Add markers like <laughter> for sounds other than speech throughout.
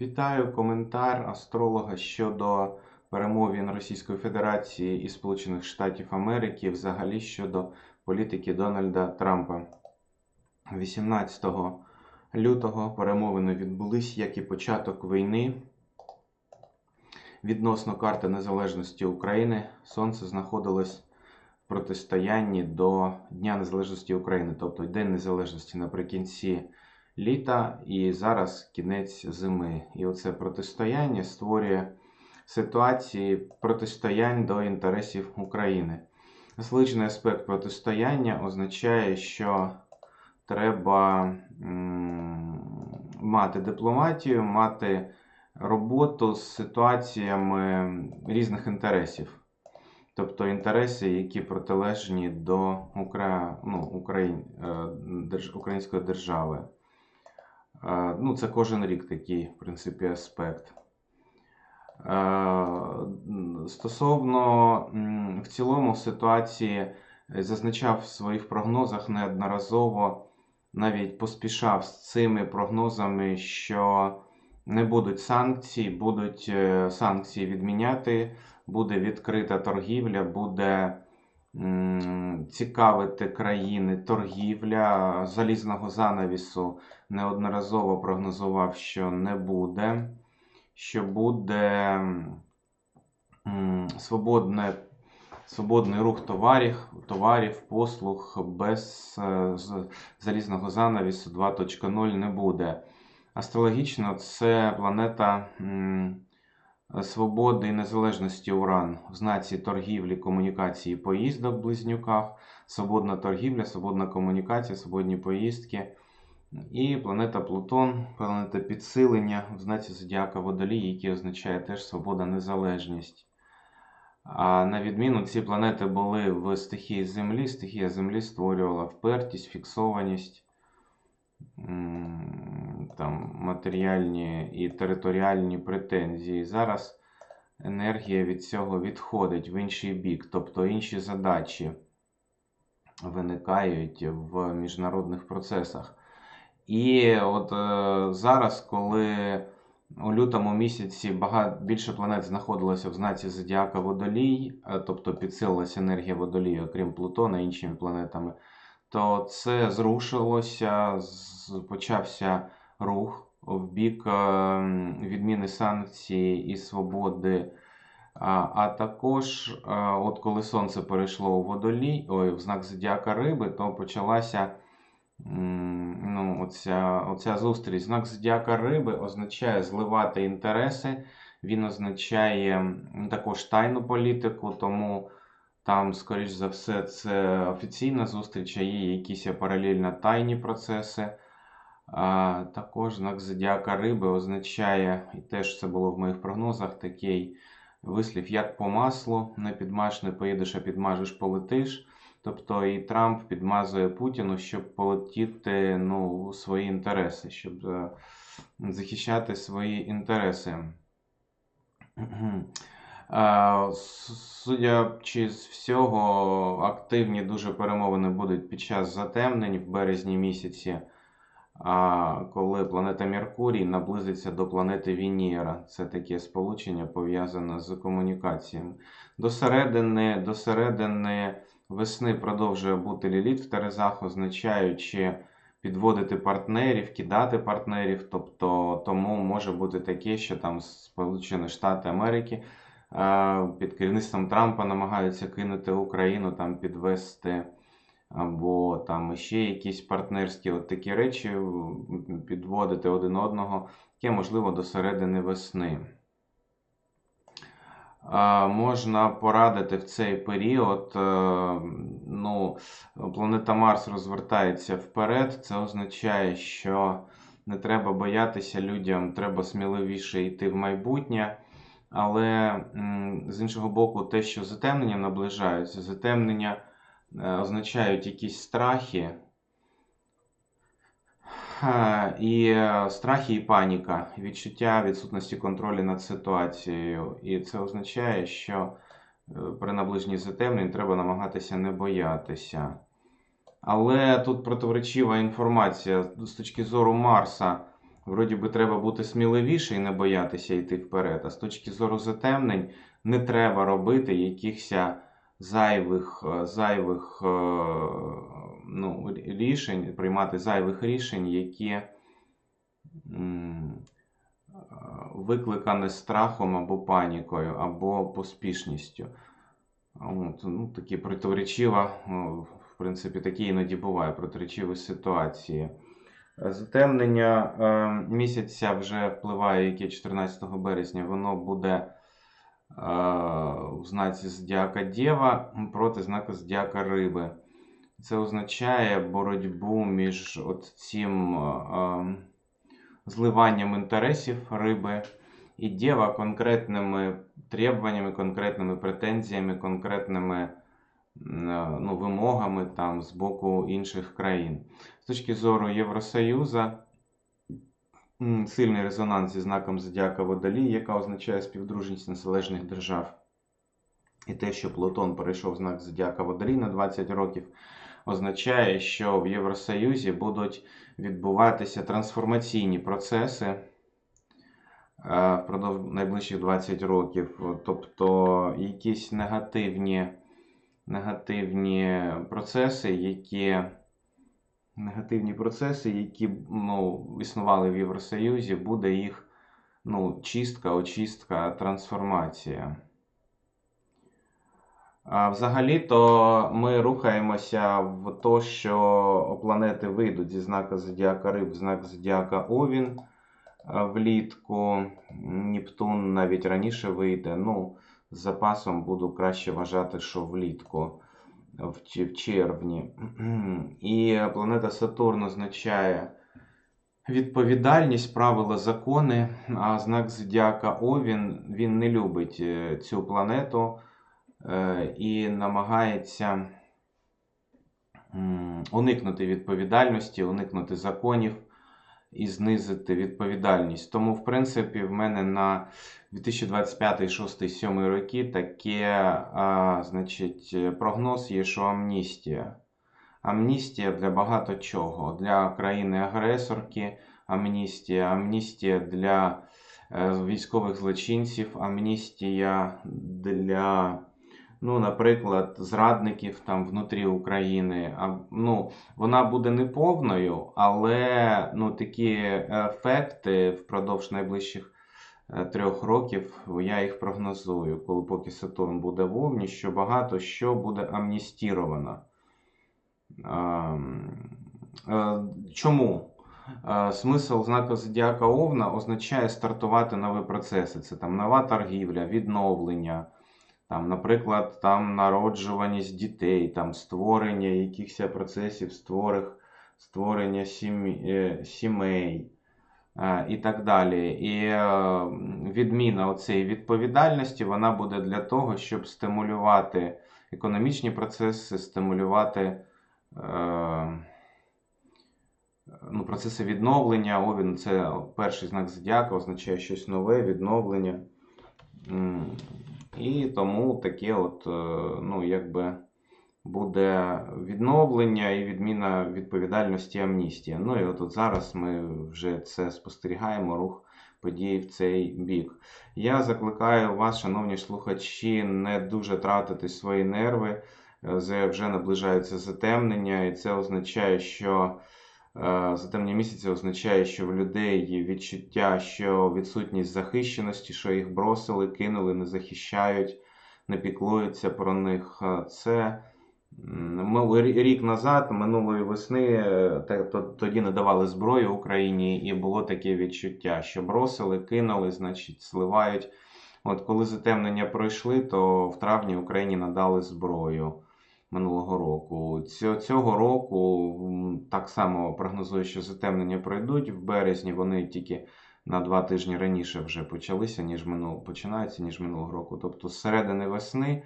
Вітаю коментар астролога щодо перемовин Російської Федерації і Сполучених Штатів Америки взагалі щодо політики Дональда Трампа. 18 лютого перемовини відбулись, як і початок війни. Відносно карти незалежності України Сонце знаходилось в протистоянні до Дня Незалежності України, тобто День Незалежності наприкінці літа і зараз кінець зими. І оце протистояння створює ситуації протистоянь до інтересів України. Зличний аспект протистояння означає, що треба мати дипломатію, мати роботу з ситуаціями різних інтересів. Тобто інтереси, які протилежні до Укра... ну, Україн... е, держ... української держави. Ну, це кожен рік такий, в принципі, аспект. Стосовно в цілому ситуації е, зазначав в своїх прогнозах неодноразово, навіть поспішав з цими прогнозами, що не будуть санкцій, будуть е, санкції відміняти, буде відкрита торгівля, буде цікавити країни торгівля залізного занавісу неодноразово прогнозував, що не буде, що буде свободне, свободний рух товарів, товарів, послуг без е, залізного занавісу 2.0 не буде. Астрологічно це планета свободи і незалежності Уран в знаці торгівлі, комунікації, поїздок в близнюках, свободна торгівля, свободна комунікація, свободні поїздки. І планета Плутон, планета підсилення в знаці Зодіака Водолій, який означає теж свобода, незалежність. А на відміну, ці планети були в стихії Землі. Стихія Землі створювала впертість, фіксованість, там, матеріальні і територіальні претензії. Зараз енергія від цього відходить в інший бік, тобто інші задачі виникають в міжнародних процесах. І от е, зараз, коли у лютому місяці багато більше планет знаходилося в знаці Зодіака Водолій, е, тобто підсилилася енергія Водолія, окрім Плутона, іншими планетами, то це зрушилося, почався рух в бік е, відміни санкцій і свободи. А, також, е, от коли Сонце перейшло у водолій, ой, в знак Зодіака Риби, то почалася ну, оця, оця зустріч. Знак Зодіака Риби означає зливати інтереси, він означає також тайну політику, тому там, скоріш за все, це офіційна зустріч, а є якісь паралельно тайні процеси. А, також знак Зодіака Риби означає, і теж це було в моїх прогнозах, такий вислів, як по маслу, не підмаш, не поїдеш, а підмажеш, полетиш. Тобто і Трамп підмазує Путіну, щоб полетіти ну, свої інтереси, щоб е, захищати свої інтереси. Е, Судячи з всього, активні дуже перемовини будуть під час затемнень в березні місяці, коли планета Меркурій наблизиться до планети Венера. Це таке сполучення пов'язане з комунікаціями. До середини, до середини весни продовжує бути ліліт в Терезах, означаючи підводити партнерів, кидати партнерів. Тобто тому може бути таке, що там Сполучені Штати Америки під керівництвом Трампа намагаються кинути Україну, там підвести. Або там ще якісь партнерські от такі речі підводити один одного, яке можливо до середини весни. Можна порадити в цей період. е, Ну, планета Марс розвертається вперед. Це означає, що не треба боятися людям, треба сміливіше йти в майбутнє. Але з іншого боку, те, що затемнення наближаються, затемнення е, означають якісь страхи. І е, страхи і паніка, відчуття відсутності контролю над ситуацією. І це означає, що е, при наближенні затемнень треба намагатися не боятися. Але тут противоречива інформація з точки зору Марса. Вроді би треба бути сміливіше і не боятися йти вперед. А з точки зору затемнень не треба робити якихось зайвих, е, зайвих е, ну, рішень, приймати зайвих рішень, які е, викликані страхом або панікою, або поспішністю. От, ну, такі противоречива, ну, в принципі, такі іноді буває противоречиві ситуації. Затемнення е, місяця вже впливає, яке 14 березня, воно буде е, в знаці Зодіака Дєва проти знака Зодіака Риби. Це означає боротьбу між от цим е, зливанням інтересів риби і Дєва конкретними требуваннями, конкретними претензіями, конкретними ну, вимогами там, з боку інших країн. З точки зору Євросоюзу, сильний резонанс зі знаком Зодіака Водолій, яка означає співдружність незалежних держав. І те, що Плутон перейшов знак Зодіака Водолій на 20 років, означає, що в Євросоюзі будуть відбуватися трансформаційні процеси е, впродовж найближчих 20 років. Тобто якісь негативні, негативні процеси, які негативні процеси, які ну, існували в Євросоюзі, буде їх ну, чистка, очистка, трансформація. Взагалі-то ми рухаємося в то, що планети вийдуть зі знака Зодіака Риб знак Зодіака Овін влітку. Нептун навіть раніше вийде. Ну, з запасом буду краще вважати, що влітку, в червні. <clears throat> І планета Сатурн означає відповідальність, правила, закони. А знак Зодіака Овін він не любить е, цю планету е, і намагається уникнути відповідальності, уникнути законів і знизити відповідальність. Тому, в принципі, в мене на 2025, 6, 7 роки таке, а, значить, прогноз є, що амністія. Амністія для багато чого. Для країни-агресорки, амністія, амністія для е, військових злочинців, амністія для, ну, наприклад, зрадників там внутрі України. А, ну, вона буде неповною, але ну, такі ефекти впродовж найближчих е, трьох років я їх прогнозую, коли поки Сатурн буде в Овні, що багато що буде амністіровано. Ем, е, Чому? Е, Смисл знака Зодіака Овна означає стартувати нові процеси. Це там нова торгівля, відновлення, там, наприклад, там народжуваність дітей, там створення якихось процесів, створих, створення е, сімей е, і так далі. І е, відміна цієї відповідальності вона буде для того, щоб стимулювати економічні процеси, стимулювати ну, процеси відновлення. Овін це перший знак зодіака, означає щось нове, відновлення. І тому таке от, е, ну, якби буде відновлення і відміна відповідальності амністія. Ну і от, от зараз ми вже це спостерігаємо, рух подій в цей бік. Я закликаю вас, шановні слухачі, не дуже тратити свої нерви. Е, Вже наближається затемнення, і це означає, що затемнення місяця означає, що в людей є відчуття, що відсутність захищеності, що їх бросили, кинули, не захищають, не піклуються про них. Е, Це рік назад, минулої весни, е, тоді не давали зброю Україні, і було таке відчуття, що бросили, кинули, значить, сливають. От коли затемнення пройшли, то в травні Україні надали зброю минулого року. Цього, року так само прогнозую, що затемнення пройдуть. В березні вони тільки на два тижні раніше вже почалися, ніж минул, починаються, ніж минулого року. Тобто з середини весни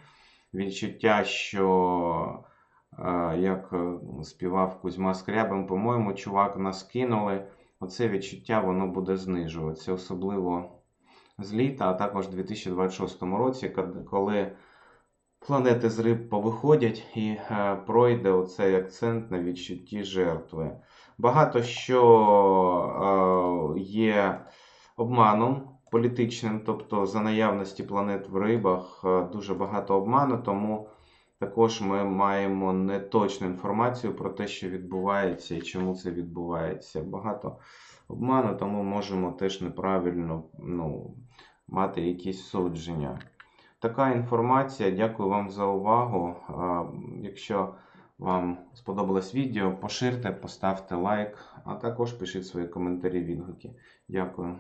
відчуття, що е, як е, співав Кузьма Скрябин, по-моєму, чувак нас кинули. Оце відчуття воно буде знижуватися, особливо з літа, а також в 2026 році, коли планети з риб повиходять і е, пройде оцей акцент на відчутті жертви. Багато що е, є обманом політичним, тобто за наявності планет в рибах е, дуже багато обману, тому також ми маємо неточну інформацію про те, що відбувається і чому це відбувається. Багато обману, тому можемо теж неправильно ну, мати якісь судження. Така інформація. Дякую вам за увагу. Якщо вам сподобалось відео, поширте, поставте лайк, а також пишіть свої коментарі, відгуки. Дякую.